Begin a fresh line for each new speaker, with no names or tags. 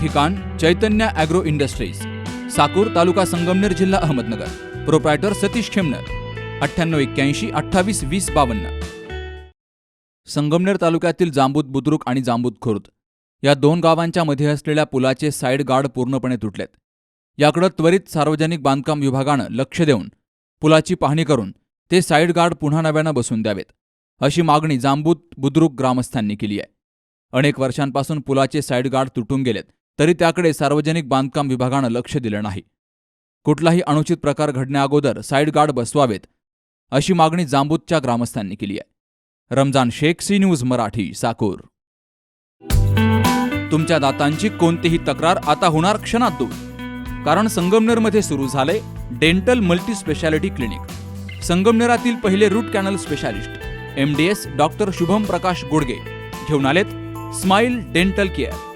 ठिकाण Chaitanya agro industries Sakur taluka Sangamner जिल्हा Ahmednagar. Proprietor Satish Khemnar अठ्ठ्याण्णव एक्क्याऐंशी अठ्ठावीस वीस बावन्न. संगमनेर तालुक्यातील जांबूत बुद्रुक आणि जांबूत खुर्द या दोन गावांच्या मध्ये असलेल्या पुलाचे साईड गार्ड पूर्णपणे तुटलेत. याकडं त्वरित सार्वजनिक बांधकाम विभागानं लक्ष देऊन पुलाची पाहणी करून ते साईड गार्ड पुन्हा नव्यानं बसून द्यावेत अशी मागणी जांबूत बुद्रुक ग्रामस्थांनी केली आहे. अनेक वर्षांपासून पुलाचे साईड गार्ड तुटून गेलेत तरी त्याकडे सार्वजनिक बांधकाम विभागानं लक्ष दिलं नाही. कुठलाही अनुचित प्रकार घडण्याअगोदर साईड गार्ड बसवावेत अशी मागणी जांबूतच्या ग्रामस्थांनी केली आहे. Ramzan Shaikh C news Marathi Sakur. तुमच्या दातांची कोणतीही तक्रार आता होणार क्षणात दूर. कारण संगमनेरमध्ये सुरू झाले डेंटल मल्टी स्पेशालिटी क्लिनिक. संगमनेरातील पहिले root canal specialist M D S doctor Shubham Prakash Gudage घेऊन आलेत स्माइल डेंटल केअर.